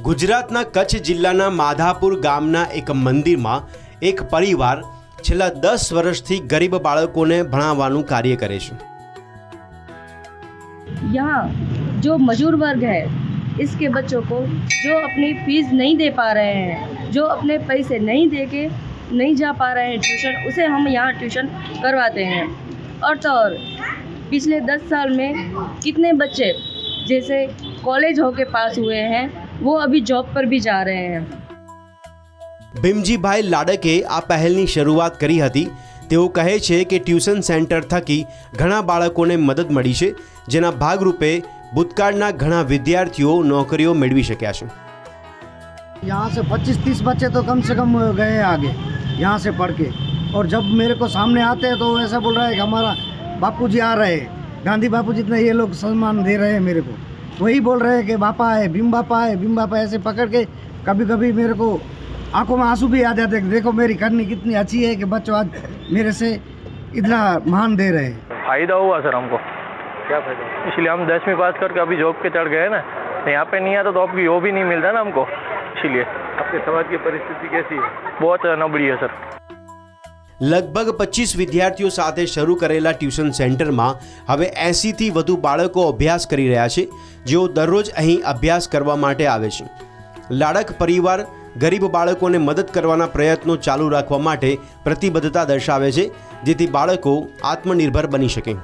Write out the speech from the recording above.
ગુજરાતના કચ્છ જિલ્લાના માધાપુર ગામના એક મંદિરમાં એક પરિવાર છેલ્લા દસ વર્ષથી ગરીબ બાળકોને ભણાવવાનું કાર્ય કરે છે यहाँ जो मजदूर वर्ग है इसके बच्चों को जो अपनी फीस नहीं दे पा रहे हैं जो अपने पैसे नहीं दे के नहीं जा पा रहे हैं ट्यूशन उसे हम यहाँ ट्यूशन करवाते हैं और तो और पिछले दस साल में कितने बच्चे जैसे कॉलेज होके पास हुए हैं वो अभी जॉब पर भी जा रहे हैं ભીમજીભાઈ લાડકે આ પહેલની શરૂઆત કરી હતી તેઓ કહે છે કે ટ્યુશન સેન્ટર થકી ઘણા બાળકોને મદદ મળી છે જેના ભાગરૂપે ભૂતકાળના ઘણા વિદ્યાર્થીઓ નોકરીઓ મેળવી શક્યા છે यहाँ से 25-30 बच्चे तो कम से कम गए आगे यहाँ से पढ़ के और जब मेरे को सामने आते हैं तो वो ऐसा बोल रहा है कि हमारा बापू जी आ रहे हैं गांधी बापू जितना ये लोग सम्मान दे रहे हैं मेरे को वही बोल रहे हैं कि बापा है भीम बापा है भीम बापा ऐसे पकड़ के कभी कभी मेरे को आँखों में आँसू भी आ जाते हैं। देखो मेरी करनी कितनी अच्छी है कि बच्चों आज मेरे से इतना मान दे रहे हैं। फ़ायदा हुआ सर हमको। क्या फ़ायदा इसलिए हम दसवीं पास करके अभी जॉब के चढ़ गए ना। तो यहाँ पे नहीं आता तो आपकी वो भी नहीं मिलता ना हमको। इसीलिए। आपके समाज की परिस्थिति कैसी है? बहुत नबड़ी है सर। લગભગ પચીસ વિદ્યાર્થીઓ સાથે શરૂ કરેલા ટ્યુશન સેન્ટરમાં હવે એંસીથી વધુ બાળકો અભ્યાસ કરી રહ્યા છે, જેઓ દરરોજ અહીં અભ્યાસ કરવા માટે આવે છે. લાડક પરિવાર ગરીબ બાળકોને મદદ કરવાના પ્રયત્નો ચાલુ રાખવા માટે પ્રતિબદ્ધતા દર્શાવે છે, જેથી બાળકો આત્મનિર્ભર બની શકે.